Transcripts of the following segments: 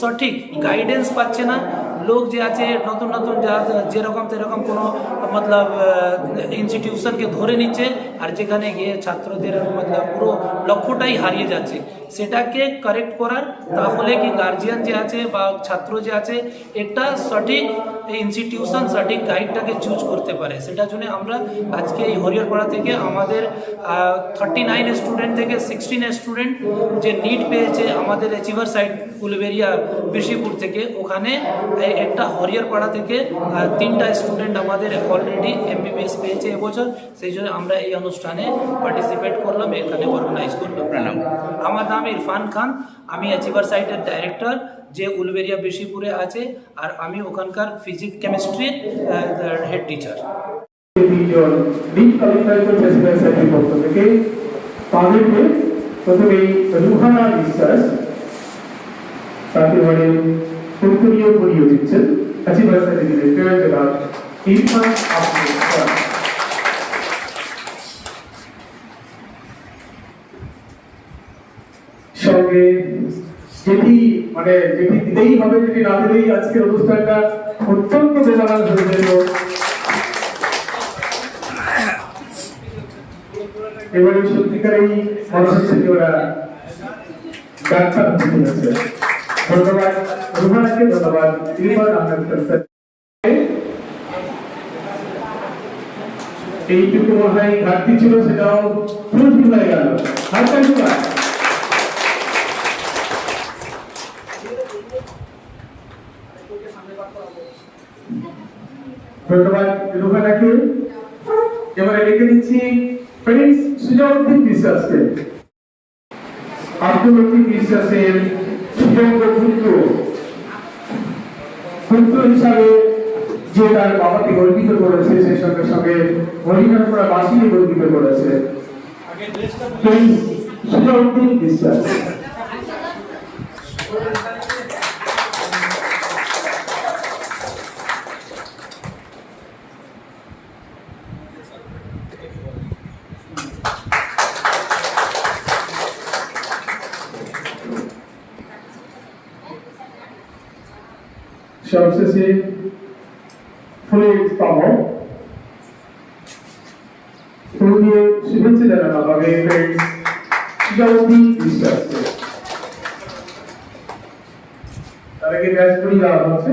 সঠিক গাইডেন্স পাচ্ছে না। লোক যে আছে, নতুন নতুন যা যেরকম সেরকম কোনো, মতলব ইনস্টিটিউশনকে ধরে নিচ্ছে আর যেখানে গিয়ে ছাত্রদের মতলব পুরো লক্ষ্যটাই হারিয়ে যাচ্ছে। সেটাকে কারেক্ট করার তাহলে কি গার্জিয়ান যে আছে বা ছাত্র যে আছে, একটা সঠিক ইনস্টিটিউশন সঠিক গাইডটাকে চুজ করতে পারে। সেটার জন্য আমরা আজকে এই হরিহরপাড়া থেকে আমাদের থার্টি নাইন স্টুডেন্ট থেকে সিক্সটিন স্টুডেন্ট যে নিট পেয়েছে আমাদের অ্যাচিভার সাইড উলবেরিয়া বিশিপুর থেকে, ওখানে একটা হরিহরপাড়া থেকে তিনটা স্টুডেন্ট আমাদের অলরেডি এমবিবিএস পেয়েছে এবছর। সেই জন্য আমরা এই অনুষ্ঠানে পার্টিসিপেট করলাম এখানে অর্গানাইজ করলাম আপনার নাম আমার নাম ইরফান খান আমি অ্যাচিভার সাইটের ডাইরেক্টর যে উলবেরিয়া বিশিপুরে আছে আর আমি ওখানকার ফিজিক্স কেমিস্ট্রির হেড টিচার তাদেরকে প্রথমেই রুহানা বিশ্বাস তাকে মানে উত্তরীয় পরিয়ে দিচ্ছেন। অ্যাচিভার সার্টিফিকেট জনাব ইরফান আব্দুল সঙ্গে যেটি মানে যেটি দিতেই হবে, যেটি না দিলেই আজকের অনুষ্ঠানটা অত্যন্ত বেজানাল হয়ে যেত। এবারে সত্যিকার এই মনে ওরা ধন্যবাদ। ধন্যবাদ। এইটুকু মনে হয় ঘাটতি ছিল, সেটাও পুরোপুরি হয়ে গেল ধন্যবাদ রুহানাকে এবারে রেখে দিচ্ছি প্রিন্স সুজাউদ্দিন বিশ্বাসকে আব্দুল বিশ্বাসের সুযোগ্য পুত্র পুত্র হিসাবে যে তার বাবাকে গর্বিত করেছে, সেই সঙ্গে সঙ্গে হরিণাপুরা বাসীকে গর্বিত করেছে। প্রিন্স সুজাউদ্দিন বিশ্বাস সবশেষে ফুলের স্তম্ভ ফুল দিয়ে শুভেচ্ছা জানানো হবে সুজাউদ্দিন বিশ্বাসকে তাদেরকে করে দেওয়া হচ্ছে?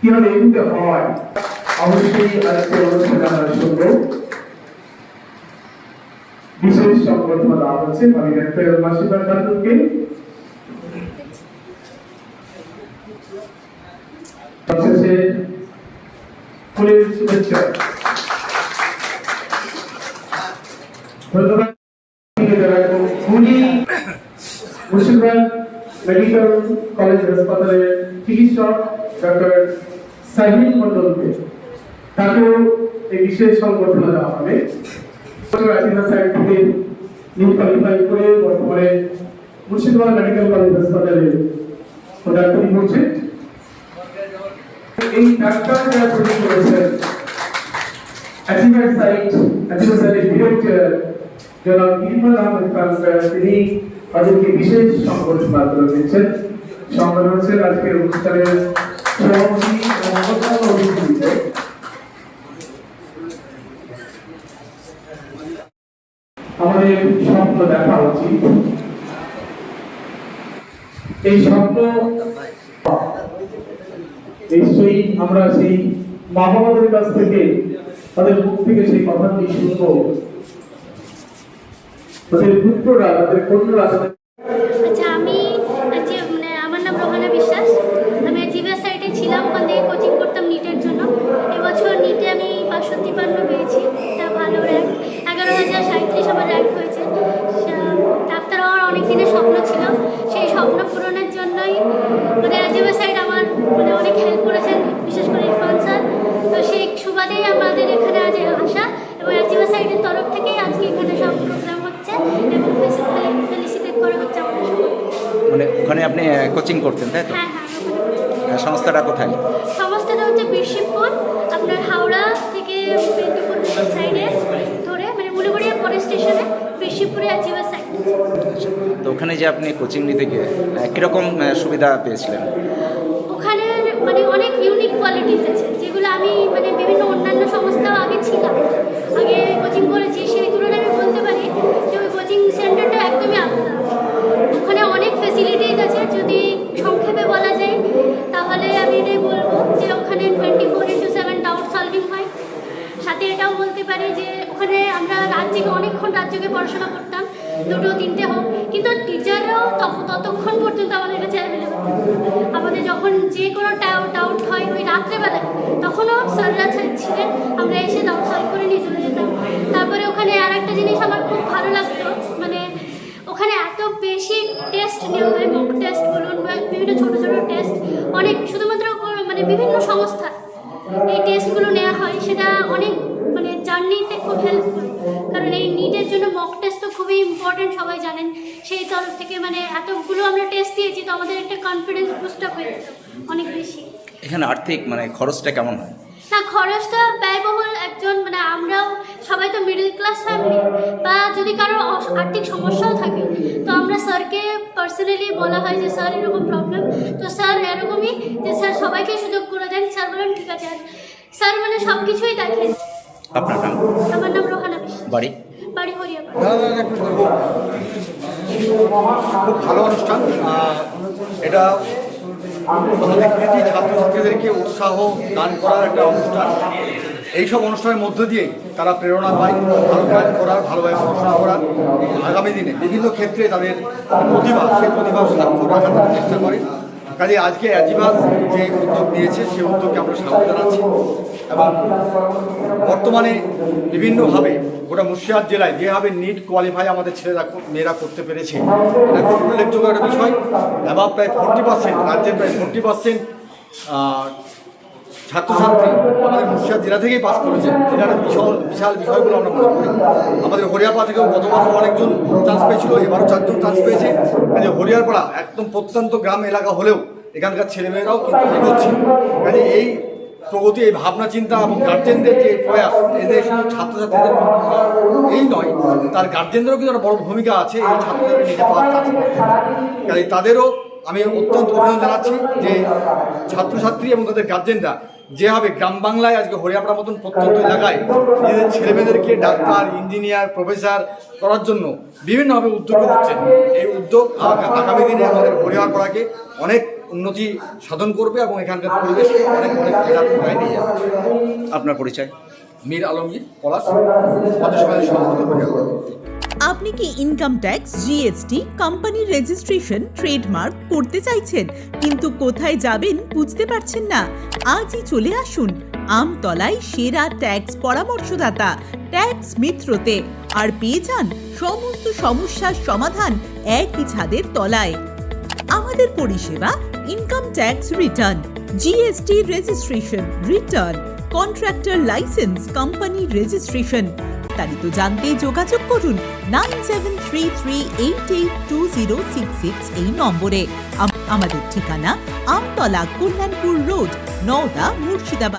কীভাবে এগোতে হয়? অবশ্যই আজকের অনুষ্ঠানে আমরা শুনব। বিশেষ সংবর্ধনা দেওয়া হচ্ছে ভাবি ডাক্তার মাসিদা খাতুনকে সবশেষে ফুলের শুভেচ্ছা। ধন্যবাদ। মুর্শিদাবাদ মেডিকেল কলেজ হাসপাতালের চিকিৎসক ডক্টর সাহিল মন্ডলকে তাকেও এই বিশেষ সংগঠনে দেওয়া হবে। রাজিনা সাইড থেকে নিউ কোয়ালিফাই করে বর্তমানে মুর্শিদাবাদ মেডিকেল কলেজ হাসপাতালে ডাক্তারি করছে। এই ডাক্তার যারা তৈরি করেছেন অ্যাচিভার সাইট সাইটের ডিরেক্টর জনাব ইরফান আহমেদ খান স্যার, তিনি তাদেরকে বিশেষ সংগঠন করে দিচ্ছেন। সংগঠন হচ্ছে আজকের অনুষ্ঠানের সভাপতি এবং অন্যান্য অতিথি আমাদের স্বপ্ন দেখা উচিত। এই স্বপ্ন নিশ্চয়ই আমরা সেই মা বাবাদের কাছ থেকে, তাদের মুখ থেকে সেই কথাটি শুনব। তাদের পুত্ররা, তাদের কন্যারা আচ্ছা আমি মানে আমার নাম রোহানা বিশ্বাস। আমি জিবিএস সাইটে ছিলাম, ওখান কোচিং করতাম নিটের জন্য। এবছর নিটে আমি পাঁচশো তিপ্পান্ন পেয়েছি। এটা ভালো র্যাঙ্ক এগারো হাজার সাঁত্রিশ আমার র্যাঙ্ক হয়েছে। ডাক্তার হওয়ার অনেক স্বপ্ন ছিল। সেই স্বপ্ন পূরণে মানে আজিবা আপনি কোচিং করতেন তাই তো? হ্যাঁ হ্যাঁ সংস্থাটা কোথায়? সংস্থাটা হচ্ছে বীরশিবপুর আপনার হাওড়া থেকে মেদিনীপুর সাইডে ধরে মানে মুলিগুড়িয়া পরে স্টেশনে বীরশিবপুরে আজিবা সাইড তো ওখানে যে আপনি কোচিং নিতে গিয়ে কীরকম সুবিধা পেয়েছিলেন? ওখানে মানে অনেক ইউনিক কোয়ালিটিস আছে। এটাও বলতে পারি যে ওখানে আমরা রাত অনেকক্ষণ জেগে পড়াশোনা করতাম, দুটো, তিনটে হোক, কিন্তু টিচাররাও তখন ততক্ষণ পর্যন্ত আমাদের কাছে অ্যাভেলেবেল আমাদের যখন যে কোনো ডাউট হয় ওই রাত্রেবেলায়, তখনও স্যাররা ছিলেন, আমরা এসে ডাউট সলভ করে নিয়ে চলে যেতাম। তারপরে ওখানে আর একটা জিনিস আমার খুব ভালো লাগতো মানে ওখানে এত বেশি টেস্ট নেওয়া হয় মক টেস্ট বলুন বিভিন্ন ছোটো ছোটো টেস্ট অনেক, শুধুমাত্র মানে বিভিন্ন সংস্থা এই টেস্টগুলো নেওয়া হয় সেটা অনেক মানে জার্নিতে খুব হেল্প করে কারণ এই নিটের জন্য মক টেস্ট তো খুবই ইম্পর্টেন্ট সবাই জানেন। সেই তরফ থেকে মানে এতগুলো আমরা টেস্ট দিয়েছি তো আমাদের একটা কনফিডেন্স বুস্ট আপ হয়ে যেত অনেক বেশি। এখানে আর্থিক মানে খরচটা কেমন হয়? না খরচটা ব্যয়বহুল একজন মানে আমরাও সবাই তো মিডল ক্লাস ফ্যামিলি বা যদি কারও অস- আর্থিক সমস্যাও থাকে তো আমরা স্যারকে পার্সোনালি বলা হয় যে স্যার এরকম প্রবলেম তো স্যার এরকমই যে স্যার সবাইকে সুযোগ করে দেন। স্যার বলেন ঠিক আছে আর স্যার মানে সব কিছুই দেখে আপনার নাম? আমার নাম রোহানা বিশ্বাস। বাড়ি? বাড়ি হরিয়া খুব ভালো অনুষ্ঠান। এটা ছাত্রছাত্রীদেরকে উৎসাহ দান করার একটা অনুষ্ঠান। এইসব অনুষ্ঠানের মধ্য দিয়ে তারা প্রেরণা পায়, ভালো কাজ করার ভালোভাবে পড়াশোনা করার। আগামী দিনে বিভিন্ন ক্ষেত্রে তাদের প্রতিভা, সেই প্রতিভা স্বাক্ষর রাখার চেষ্টা করে। কাজে আজকে অ্যাজিভাস যে উদ্যোগ নিয়েছে সেই উদ্যোগকে আমরা স্বাগত জানাচ্ছি। এবং বর্তমানে বিভিন্নভাবে গোটা মুর্শিদাবাদ জেলায় যেভাবে নিট কোয়ালিফাই আমাদের ছেলেরা মেয়েরা করতে পেরেছে, এটা খুব উল্লেখযোগ্য একটা বিষয়। এবং প্রায় ফোর্টি পার্সেন্ট রাজ্যের প্রায় ফোর্টি পার্সেন্ট ছাত্রছাত্রী আমাদের মুর্শিদাবাদ জেলা থেকেই পাস করেছে। এটা বিশাল বিশাল বিষয়গুলো আমরা মনে করি। আমাদের হরিয়ারপাড়া থেকেও গতবার অনেকজন চান্স পেয়েছিল, এবারও চারজন চান্স পেয়েছে। কাজে হরিয়ারপাড়া একদম প্রত্যন্ত গ্রাম এলাকা হলেও এখানকার ছেলেমেয়েরাও কিন্তু এগোচ্ছে। কাজে এই প্রগতি, এই ভাবনা, চিন্তা এবং গার্জেনদের যে প্রয়াস এদের শুধু ছাত্রছাত্রীদের এই নয়, তার গার্জেনদেরও কিন্তু একটা বড় ভূমিকা আছে এই ছাত্রছাত্রী তাদেরও আমি অত্যন্ত অভিনন্দন জানাচ্ছি যে ছাত্রছাত্রী এবং তাদের গার্জেনরা যেভাবে গ্রাম বাংলায় আজকে হরিয়াপাড়ার মতন প্রত্যন্ত এলাকায় নিজেদের ছেলেমেয়েদেরকে ডাক্তার, ইঞ্জিনিয়ার, প্রফেসর করার জন্য বিভিন্নভাবে উদ্যোগ হচ্ছেন এই উদ্যোগ আগামী দিনে আমাদের হরিয়াপাড়াকে অনেক উন্নতি সাধন করবে এবং এখানকার পরিবেশ অনেক অনেক নিয়ে যাবে। আপনার পরিচয়? মীর আলমগীর পলাশ আপনি কি ইনকাম ট্যাক্স জিএসটি কোম্পানির রেজিস্ট্রেশন ট্রেডমার্ক করতে চাইছেন কিন্তু কোথায় যাবেন বুঝতে পারছেন না? আজই চলে আসুন আমতলায় সেরা ট্যাক্স পরামর্শদাতা ট্যাক্স মিত্রতে আর পেয়ে যান সমস্ত সমস্যার সমাধান একই ছাদের তলায়। আমাদের পরিষেবা income tax return GST registration return contractor licence company registration বিস্তারিত জানতে যোগাযোগ করুন nine seven three three eight eight two zero six six এই নম্বরে। আমাদের ঠিকানা আমতলা কল্যাণপুর রোড, নওদা মুর্শিদাবাদ।